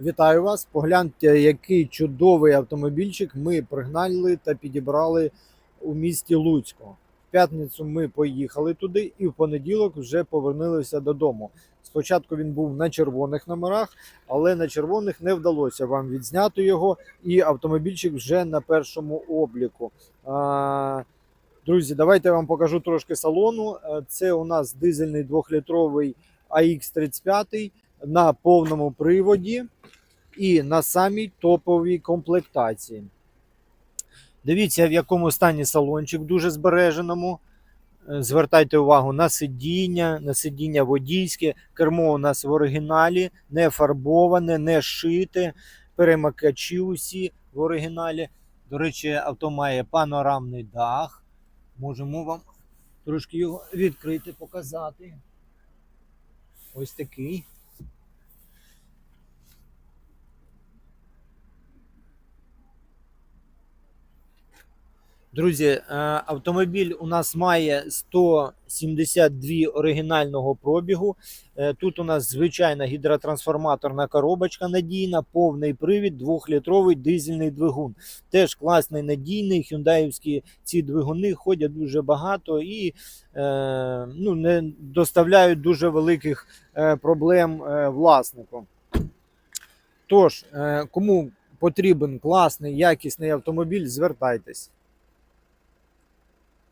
Вітаю вас! Погляньте, який чудовий автомобільчик ми пригнали та підібрали у місті Луцьку. В п'ятницю ми поїхали туди і в понеділок вже повернулися додому. Спочатку він був на червоних номерах, але на червоних не вдалося вам відзняти його, і автомобільчик вже на першому обліку. Друзі, давайте я вам покажу трошки салону. Е, Це у нас дизельний двохлітровий AX35 на повному приводі і на самій топовій комплектації. Дивіться, в якому стані салончик дуже збереженому. Е, Звертайте увагу на сидіння, на сидіння водійське. Кермо у нас в оригіналі, не фарбоване, не шите. Перемикачі усі в оригіналі. До речі, авто має панорамний дах. Можемо вам трошки його відкрити, показати. Ось такий. Друзі, е, автомобіль у нас має 172 оригінального пробігу. Е, Тут у нас звичайна гідротрансформаторна коробочка надійна, повний привід, 2-літровий дизельний двигун. Теж класний надійний. Хюндаївські ці двигуни ходять дуже багато і е, ну, не доставляють дуже великих проблем власнику. Тож, кому потрібен класний, якісний автомобіль, звертайтесь.